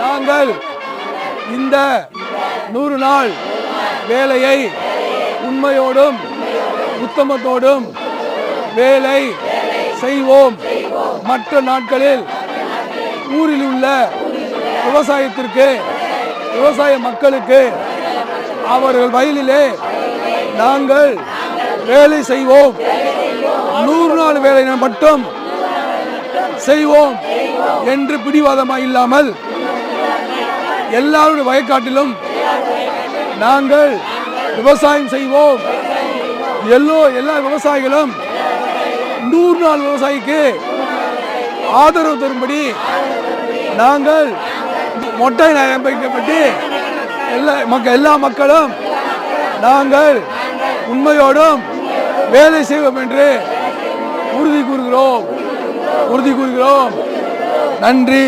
நாங்கள் இந்த நூறு நாள் வேலையை உண்மையோடும் உத்தமத்தோடும் வேலை செய்வோம். மற்ற நாட்களில் ஊரில் உள்ள விவசாயத்திற்கு விவசாய மக்களுக்கு அவர்கள் வயலிலே நாங்கள் வேலை செய்வோம். நூறு நாள் வேலை மட்டும் செய்வோம். என்று பிடிவாதமாக இல்லாமல் எல்லாருடைய வயக்காட்டிலும் நாங்கள் விவசாயம் செய்வோம். எல்லோ எல்லா விவசாயிகளும் நூறு நாள் விவசாயிக்கு ஆதரவு தரும்படி நாங்கள் மொட்டை நியாயம் எல்லா மக்கள் எல்லா மக்களும் நாங்கள் உண்மையோடும் வேலை செய்வோம் என்று உறுதி கூறுகிறோம். உறுதி கூறுகிறோம். நன்றி.